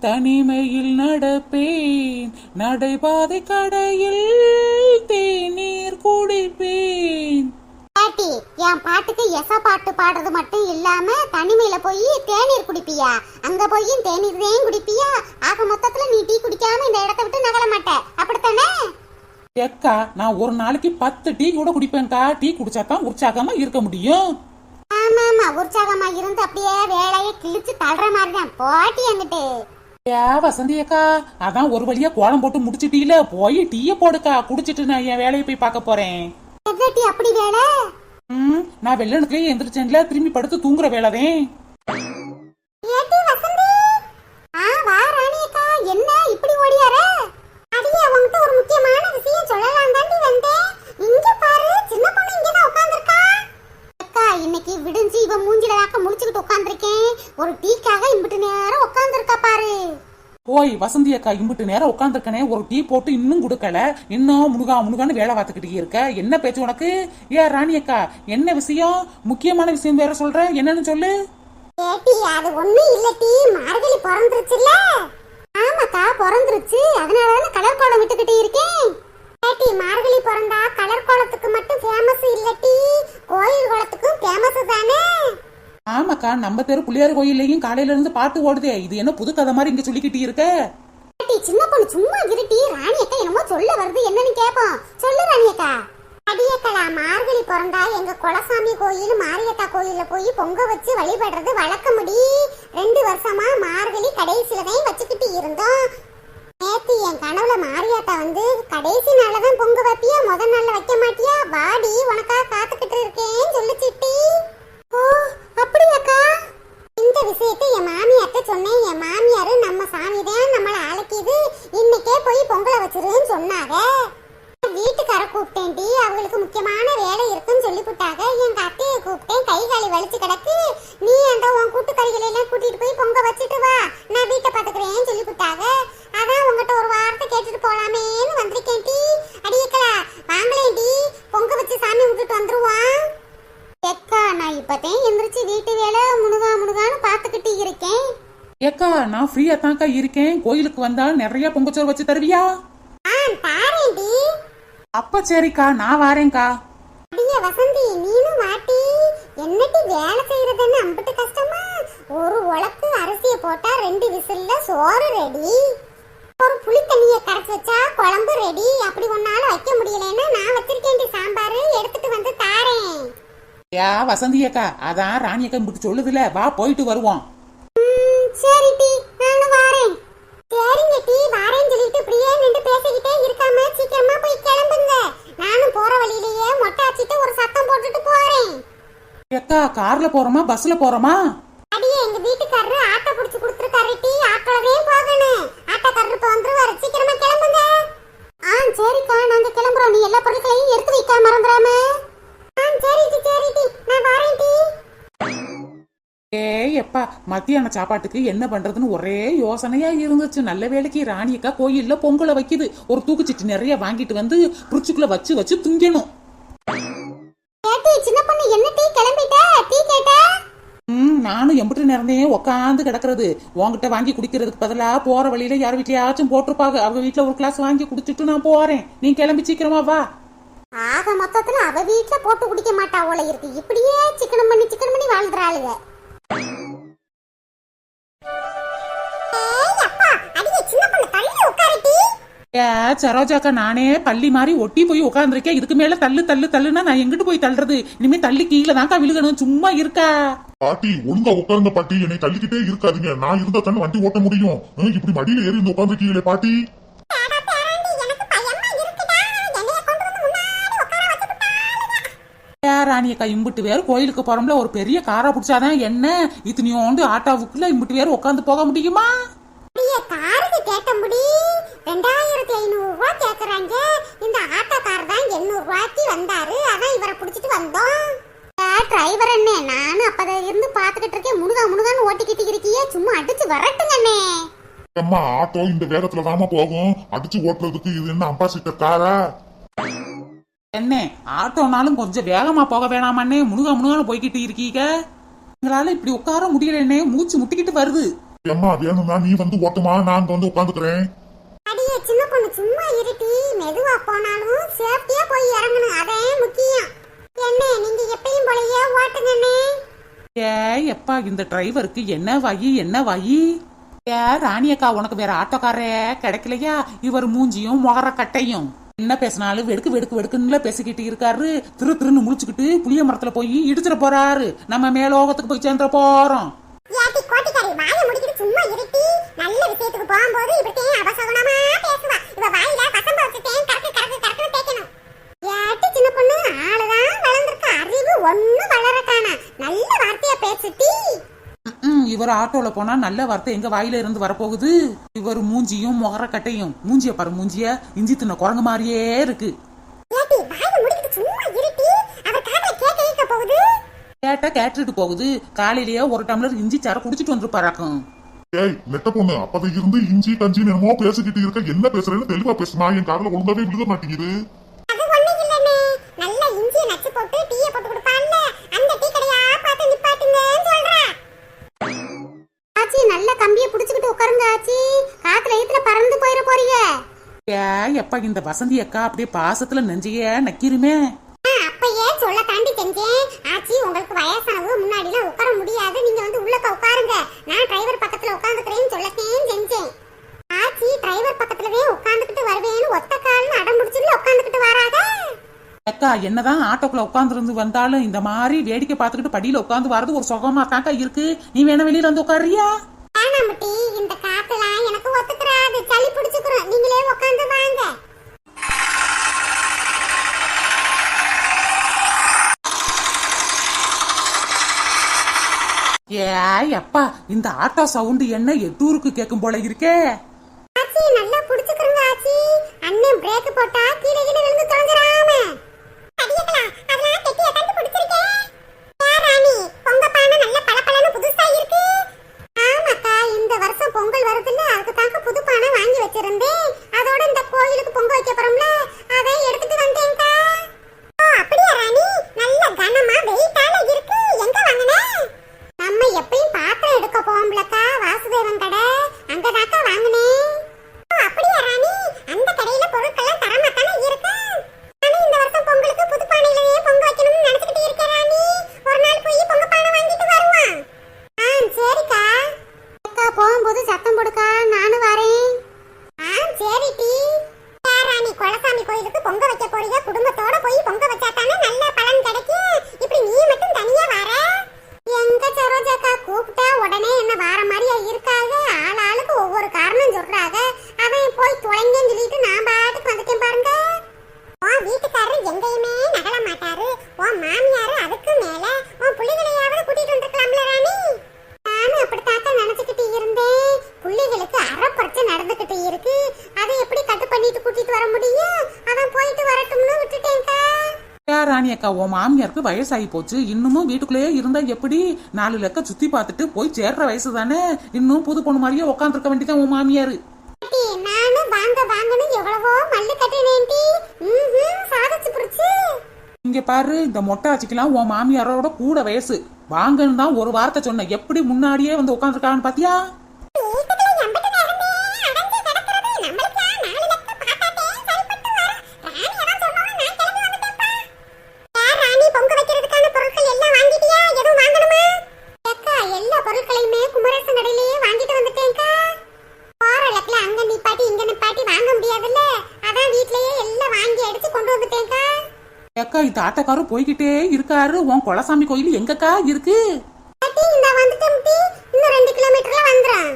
தனிமையில் நடப்பேன். நடைபாதை கடையில் தேநீர் குடிப்பேன். பாட்டி என் பாட்டுக்கு எச பாட்டு பாடுறது மட்டும் இல்லாம தனிமையில போய் தேநீர் குடிப்பியா? அங்க போய் தேநீர் தான் குடிப்பியா? ஆக மொத்தத்துல நீ டீ குடிக்காம இந்த இடத்த விட்டு நகல மாட்ட. அப்படித்தானே? எக்கா நான் ஒரு நாளைக்கு பத்து டீ கூட குடிப்பேன்க்கா. டீ குடிச்சா தான் உற்சாகமா இருக்க முடியும். ஆமா ஆமா உற்சாகமா இருந்து அப்படியே வேலையை கிழிச்சு தள்ளுற மாதிரி தான் போட்டி என்கிட்ட. ஏ வசந்தி அக்கா அதான் ஒரு வழியா கோலம் போட்டு முடிச்சிட்டீல போய் டீய போடுக்கா குடிச்சிட்டு நான் என் வேலையை போய் பார்க்க போறேன். எதாட்டி அப்படி வேலை? ம் நான் வெள்ளனத்துலயே எந்திரிச்சேன்ல திரும்பி படுத்து தூங்குற வேலைதேன் ஏட்டி வசந்தி ஆ வா ராணி அக்கா என்ன இப்படி ஓடியார அடியே உன்கிட்ட ஒரு முக்கியமான விஷயம் சொல்லலாம் தாண்டி வந்தேன் இங்க பாரு சின்ன பொண்ணு இங்க தான் உட்கார்ந்திருக்கா அக்கா இன்னைக்கு விடிஞ்சு இவ மூஞ்சில தாக்க முடிச்சுக்கிட்டு உட்கார்ந்திருக்கேன் ஒரு டீக்காக இம்பிட்டு நேரம் உட்கார்ந்திருக்கா பாரு. போய் வசந்தி அக்கா இம்பிட்டு நேரம் உட்காந்துருக்கனே ஒரு டீ போட்டு இன்னும் கொடுக்கல. இன்னும் முனுகா முனுகான்னு வேலை பார்த்துக்கிட்டே இருக்க. என்ன பேச்சு உனக்கு? ஏ ராணி அக்கா என்ன விஷயம்? முக்கியமான விஷயம் வேற சொல்ற என்னன்னு சொல்லு. ஏட்டி அது ஒண்ணும் இல்லட்டி மார்கழி பிறந்துருச்சுல்ல? ஆமாக்கா பிறந்துருச்சு. அதனால தானே கலர் கோலம் விட்டுக்கிட்டு இருக்கேன். ஏட்டி மார்கழி பிறந்தா கலர் கோலத்துக்கு மட்டும் ஃபேமஸ் இல்லட்டி கோயில் கோலத்துக்கும் ஃபேமஸ் தானே? ஆமாக்கா நம்ம தெரு பிள்ளையார் கோயில்லையும் காலையில இருந்து பாட்டு ஓடுதே. இது என்ன புது கதை மாதிரி இங்க சொல்லிக்கிட்டு இருக்க? சின்ன பொண்ணு சும்மா இருட்டி ராணி அக்கா என்னமோ சொல்ல வருது என்னன்னு கேப்போம். சொல்லு ராணி அக்கா. அடியக்கலா மார்கழி பிறந்தா எங்க குலசாமி கோயில் மாரியத்தா கோயில போய் பொங்க வச்சு வழிபடுறது வழக்கமுடி. ரெண்டு வருஷமா மார்கழி கடைசியில தான் வச்சுக்கிட்டு இருந்தோம். நேத்து என் கனவுல மாரியாத்தா வந்து கடைசி நாள்ல தான் பொங்க வைப்பியா? முத நாள்ல வைக்க மாட்டியா? வாடி உனக்கா காத்துக்கிட்டு இருக்கேன்னு சொல்லுச்சிட்டி ஓ அப்படியாக்கா? இந்த விஷயத்தை என் மாமியார்ட்ட சொன்னேன். என் மாமியார் நம்ம சாமி தான் நம்மளை அழைக்கிது. இன்னைக்கே போய் பொங்கலை வச்சிருன்னு சொன்னாங்க. வீட்டுக்கார கூப்பிட்டேன்டி. அவங்களுக்கு முக்கியமான வேலை இருக்குன்னு சொல்லிவிட்டாங்க என் அத்தையை கூப்பிட்டேன். கை காலி வலிச்சு கிடக்கு. நீ அந்த உன் கூட்டுக்கறிகளை எல்லாம் கூட்டிட்டு போய் பொங்க வச்சுட்டு வா நான் வீட்டை பாத்துக்கிறேன்னு சொல்லிவிட்டாங்க அதான் உங்ககிட்ட ஒரு வார்த்தை கேட்டுட்டு போலாமேன்னு வந்திருக்கேன் டி அடியக்கலா வாங்களேன் டி பொங்க வச்சு சாமி விட்டுட்டு வந்துருவான் எக்கா நான் இப்பதான் எந்திரிச்சு வீட்டு வேலை முனுகா முனுகான்னு பாத்துக்கிட்டு இருக்கேன் ஏக்கா நான் ஃப்ரீயா தான்க்கா இருக்கேன். கோயிலுக்கு வந்தா நிறைய பொங்கச்சோறு வச்சு தருவியா? அப்ப சரிக்கா நான் வாரேன்க்கா. அடியே வசந்தி நீனும் வாட்டி. என்னடி வேலை செய்யறதுன்னு அம்பிட்டு கஷ்டமா? ஒரு உலக்கு அரிசியை போட்டா ரெண்டு விசில்ல சோறு ரெடி. ஒரு புளி தண்ணியை கரைச்சு வச்சா குழம்பு ரெடி. அப்படி ஒன்னால வைக்க முடியலன்னா நான் வச்சிருக்கேன்டி சாம்பார். எடுத்துட்டு வந்து தாரேன். ஏ வசந்தி அக்கா அதான் ராணி அக்கா இப்படி சொல்லுதுல. வா போயிட்டு வருவோம் ம், சரி டி நானும் வாரேன் சரிங்க டி வாரேன்னு சொல்லிட்டு இப்படியே நின்று பேசிக்கிட்டே இருக்காம சீக்கிரமா போய் கிளம்புங்க நானும் போற வழியிலேயே மொட்டை அடிச்சிட்டு ஒரு சத்தம் போட்டுட்டு போறேன் ஏக்கா கார்ல போறோமா பஸ்ல போறோமா? அடியே எங்க வீட்டுக்காரரு ஆட்டோ புடிச்சு கொடுத்துருக்காரு டி. ஆட்டோலவே போகணும் ஆட்டோக்காரரு இப்போ வந்துருவாரு. சீக்கிரமா கிளம்புங்க. ஆ சரிக்கா. நாங்க கிளம்புறோம். நீ எல்லா பொருட்களையும் எடுத்து வைக்க மறந்துடாம. ஆ சரி டி சரி டி. நான் வரேன் டி. ஏய் எப்பா மத்தியான சாப்பாட்டுக்கு என்ன பண்றதுன்னு ஒரே யோசனையா இருந்துச்சு. நல்ல வேலைக்கு ராணி அக்கா கோயில்ல பொங்கலை வைக்குது. ஒரு தூக்குச்சிட்டு நிறைய வாங்கிட்டு வந்து புரிச்சுக்குள்ள வச்சு வச்சு துங்கணும் ஏட்டி சின்ன பொண்ணு என்ன டீ கிளம்பிட்ட டீ கேட்ட ம் நானும் எம்பிட்டு நேரந்தே உக்காந்து கிடக்குறது. உன்கிட்ட வாங்கி குடிக்கிறதுக்கு பதிலா போற வழியில யார் வீட்லயாச்சும் போட்டிருப்பாங்க. அவங்க வீட்ல ஒரு கிளாஸ் வாங்கி குடிச்சிட்டு நான் போறேன். நீ கிளம்பி சீக்கிரமா வா. ஆக மொத்தத்துல அவ வீட்ல போட்டு குடிக்க மாட்டா போல இருக்கு. இப்படியே சிக்கனம் பண்ணி சிக்கனம் பண்ணி வாழ்ந்துறாளுங்க ஏ சரோஜாக்கா நானே பள்ளி மாதிரி ஒட்டி போய் உட்காந்துருக்கேன் இதுக்கு மேல தள்ளு தள்ளு தள்ளுனா நான் எங்கிட்டு போய் தள்ளுறது? இனிமே தள்ளி கீழே தான்க்கா விழுகணும். சும்மா இருக்கா? பாட்டி ஒழுங்கா உட்காருங்க பாட்டி. என்னை தள்ளிக்கிட்டே இருக்காதீங்க. நான் இருந்தா தானே வண்டி ஓட்ட முடியும். இப்படி மடியில ஏறி இருந்து உட்காந்துருக்கீங்களே பாட்டி. பேடா பேராண்டி எனக்கு பயமா இருக்குடா என்னைய கொண்டு வந்து முன்னாடி உட்கார வச்சுட்டாளுங்க ஏ ராணியக்கா இம்புட்டு பேர் கோயிலுக்கு போறோம்ல ஒரு பெரிய காரா பிடிச்சாதான் என்ன? இத்தனையோண்டு ஆட்டாவுக்குள்ள இம்புட்டு பேர் உட்காந்து போக முடியுமா? அடியே காருக்கு கேட்ட முடி ரெண்டாயிரத்தி ஐநூறு ரூபாய் கேக்குறாங்க. இந்த ஆட்டோக்கார் தான் எண்ணூறு ரூபாய்க்கு வந்தாரு. அதான் இவரை புடிச்சிட்டு வந்தோம். டிரைவர் அண்ணே? நானும் அப்பத இருந்து பாத்துக்கிட்டு இருக்கேன். முருகா முருகான்னு ஓட்டிக்கிட்டு இருக்கியே. சும்மா அடிச்சு வரட்டுங்க அண்ணே. அம்மா ஆட்டோ இந்த வேகத்துல தாமா போகும். அடிச்சு ஓட்டுறதுக்கு இது என்ன அம்பாசிட்டர் காரா என்ன ஆட்டோனாலும் கொஞ்சம் வேகமா போக வேணாமண்ணே முனுகா முனுகான்னு போய்கிட்டு இருக்கீங்க. எங்களால இப்படி உட்கார முடியலண்ணே மூச்சு முட்டிக்கிட்டு வருது. ஏம்மா வேணும்னா நீ வந்து ஓட்டுமா? நான் வந்து உட்காந்துக்கிறேன். அடியே சின்ன பொண்ணு சும்மா இருட்டி மெதுவா போனாலும் சேஃப்டியா போய் இறங்கணும். அதே முக்கியம். என்ன நீங்க எப்பயும் போலயே ஓட்டுங்கண்ணே. ஏ எப்பா இந்த டிரைவருக்கு என்ன வாயி என்ன வாயி? ஏ ராணியக்கா உனக்கு வேற ஆட்டோக்காரே கிடைக்கலையா? இவர் மூஞ்சியும் முகர கட்டையும். என்ன பேசினாலும் வெடுக்கு வெடுக்கு வெடுக்குன்னு பேசிக்கிட்டு இருக்காரு. திரு திருன்னு முழிச்சுக்கிட்டு புளிய மரத்துல போய் இடிச்சிட போறாரு. நம்ம மேலோகத்துக்கு போய் சேர்ந்துட போறோம். நல்ல விஷயத்துக்கு போகும்போது இப்படியே அபசகுணமா பேசுவா. இவ வாயில அறிவு ஒண்ணும் வளர காணா நல்ல வார்த்தையா பேசுட்டி இவர் ஆட்டோல போனா நல்ல வார்த்தை எங்க வாயில இருந்து வரப்போகுது? இவர் மூஞ்சியும் முகர கட்டையும் மூஞ்சிய பாரு மூஞ்சிய. இஞ்சி தின்ன குரங்கு மாதிரியே இருக்கு. கேட்டா கேட்டுட்டு போகுது. காலையிலேயே ஒரு டம்ளர் இஞ்சி சார குடிச்சிட்டு வந்துருப்பாராக்கும். ஏய் நெட்ட பொண்ணு அப்பத இருந்து இஞ்சி கஞ்சி என்னமோ பேசிக்கிட்டு இருக்க. என்ன பேசுறேன்னு தெளிவா பேசுமா என் காதுல ஒழுங்காவே விழுக மாட்டேங்குது அது ஒண்ணும் இல்லண்ணே நல்ல இஞ்சியை நச்சு போட்டு கொடுப்பான்ல அந்த டீ கடையா பார்த்து நிப்பாட்டுங்கன்னு சொல்றா. ஆச்சி நல்ல கம்பியை புடிச்சுக்கிட்டு உட்காருங்க ஆச்சி. காத்துல ஈத்துல பறந்து போயிட போறீங்க. ஏ எப்ப இந்த வசந்தி அக்கா அப்படியே பாசத்துல நெஞ்சையே நக்கிருமே. அப்பயே சொல்ல தாண்டி செஞ்சேன். ஆச்சி உங்களுக்கு வயசானவங்க முன்னாடிலாம் உட்கார முடியாது நீங்க வந்து உள்ளக்க உட்காருங்க நான் டிரைவர் பக்கத்துல உட்காந்துக்கிறேன்னு சொல்லத்தேன் செஞ்சேன் ஆச்சி டிரைவர் பக்கத்துலவே உட்காந்துக்கிட்டு வருவேன்னு ஒத்த கால்னு அடம் பிடிச்சிட்டு உட்காந்துக்கிட்டு வராத அக்கா என்னதான் ஆட்டோக்குள்ள உட்காந்துருந்து வந்தாலும் இந்த மாதிரி வேடிக்கை பார்த்துக்கிட்டு படியில உட்காந்து வர்றது ஒரு சுகமா தாக்கா இருக்கு. நீ வேணா வெளியில வந்து வேணாமட்டி இந்த காத்துலாம் எனக்கு ஒத்துக்கிறாது. சளி பிடிச்சுக்கிறோம் நீங்களே உட்காந்து வாங்க. ஏ எப்பா இந்த ஆட்டோ சவுண்டு என்ன எட்டூருக்கு கேட்கும் போல இருக்கே. ஆச்சி நல்லா புடிச்சுக்கிறங்க ஆச்சி. அண்ணன் பிரேக் போட்டா கீழே கீழே விழுந்து தொலைஞ்சிராம அடியக்கலாம் அதெல்லாம் கெட்டியா கண்டு பிடிச்சிருக்கேன் ராணி பொங்க பானை நல்ல பளபளன்னு புதுசா இருக்கு ஆமாக்கா இந்த வருஷம் பொங்கல் வருதுல்ல அதுக்கு தாக்க புது பானை வாங்கி வச்சிருந்தேன் அதோட இந்த கோயிலுக்கு பொங்க வைக்க போறோம்ல அதை எடுத்துட்டு வந்தேன்க்கா ஓ அப்படியா ராணி நல்ல கனமா வெயிட்டால இருக்கு எங்க வாங்குன நம்ம எப்பயும் பாத்திரம் எடுக்க போவோம்லக்கா வாசுதேவன் கடை அங்கதாக்கா வாங்குனேன் ஓ, அப்படியா ராணி அந்த கடையில பொருட்கள்லாம் தரமாத்தானே இருக்கு நானும் இந்த வருஷம் பொங்கலுக்கு புது பானையிலேயே பொங்க வைக்கணும்னு நினைச்சுக்கிட்டு இருக்கேன் ராணி ஒரு நாள் போய் பொங்க பானை வாங்கிட்டு வருவான் ஆ சரிக்கா அக்கா போகும்போது சத்தம் போடுக்கா நானும் வரேன் ஆ சரி டி ராணி குலசாமி கோயிலுக்கு பொங்க வைக்க போறீங்க குடும்பத்தோட போய் பொங்க வச்சா தானே நல்ல பலன் கிடைக்கும் இப்படி நீ மட்டும் தனியா வர எங்க சரோஜாக்கா கூப்பிட்டா உடனே என்ன வார மாதிரியா இருக்காங்க ஆள் ஆளுக்கு ஒவ்வொரு காரணம் சொல்றாங்க அவன் போய் தொலைங்கன்னு சொல்லிட்டு நான் பாட்டுக்கு வந்துட்டேன் பாருங்க உன் வீட்டுக்காரர் எங்கேயுமே நகல மாட்டாரு. உன் மாமியாரு அதுக்கு மேல உன் புள்ளிகளையாவது கூட்டிட்டு வந்திருக்கலாம்ல ராணி. நானும் அப்படித்தாக்க நினைச்சுக்கிட்டு இருந்தேன். புள்ளிகளுக்கு அறப்பறச்சு நடந்துகிட்டு இருக்கு. அதை எப்படி கட்டு பண்ணிட்டு கூட்டிட்டு வர முடியும்? அதான் போயிட்டு வரட்டும்னு விட்டுட்டேன்க்கா. ஏ ராணி அக்கா உன் மாமியாருக்கு வயசாகி போச்சு. இன்னமும் வீட்டுக்குள்ளேயே இருந்தா எப்படி? நாலு லக்க சுத்தி பார்த்துட்டு போய் சேர்ற வயசு தானே? இன்னும் புது பொண்ணு மாதிரியே உட்காந்துருக்க வேண்டியதான் உன் மாமியாரு. நானும் வாங்க வாங்கன்னு எவ்வளவோ மல்லு கட்டினேன்டி ம்ஹும், சாதிச்சு புடிச்சு. இங்க பாரு இந்த மொட்டை ஆச்சிக்கலாம் உன் மாமியாரோட கூட வயசு. வாங்கன்னு தான் ஒரு வார்த்தை சொன்னேன். எப்படி முன்னாடியே வந்து உட்காந்துருக்கான்னு பாத்தியா? ஆட்டக்காரும் போய்கிட்டே இருக்காரு. உன் குலசாமி கோயில் எங்கக்கா இருக்கு? இந்த வந்துட்டேன் இன்னும் ரெண்டு கிலோமீட்டர்ல வந்துரும்.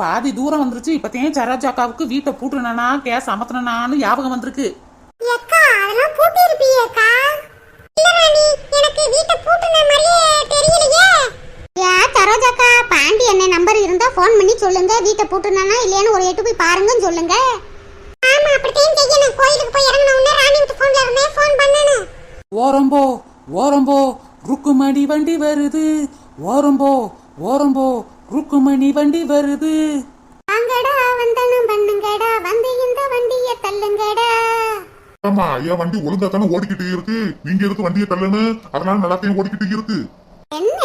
பாதி தூரம் வந்துருச்சு. இப்பத்தையும் சரோஜ் அக்காவுக்கு வீட்டை பூட்டுனா கேஸ் அமத்துனான்னு ஞாபகம் வந்திருக்கு. வீட்டை பூட்டுன மாதிரியே அக்கா பாண்டி என்ன நம்பர் இருந்தா ஃபோன் பண்ணி சொல்லுங்க. வீட்டை பூட்டுனா இல்லையான்னு ஒரு எட்டு போய் பாருங்கன்னு சொல்லுங்க. ஆமா அப்படித்தான் செய்யணும். போய் இறங்கணும் ராணி விட்டு ஃபோன் பண்ணணும். ஓரம்போ ஓரம்போ ருக்குமடி வண்டி வருது. ஓரம்போ ஓரம்போ ருக்குமணி வண்டி வருது. வாங்கடா வந்தனம் பண்ணுங்கடா வந்து இந்த வண்டிய தள்ளுங்கடா. ஆமா என் வண்டி ஒழுங்கா தானே ஓடிக்கிட்டு இருக்கு. நீங்க எதுக்கு வண்டியை தள்ளுன்னு அதனால நல்லாத்தையும் ஓடிக்கிட்டு இருக்கு. என்ன?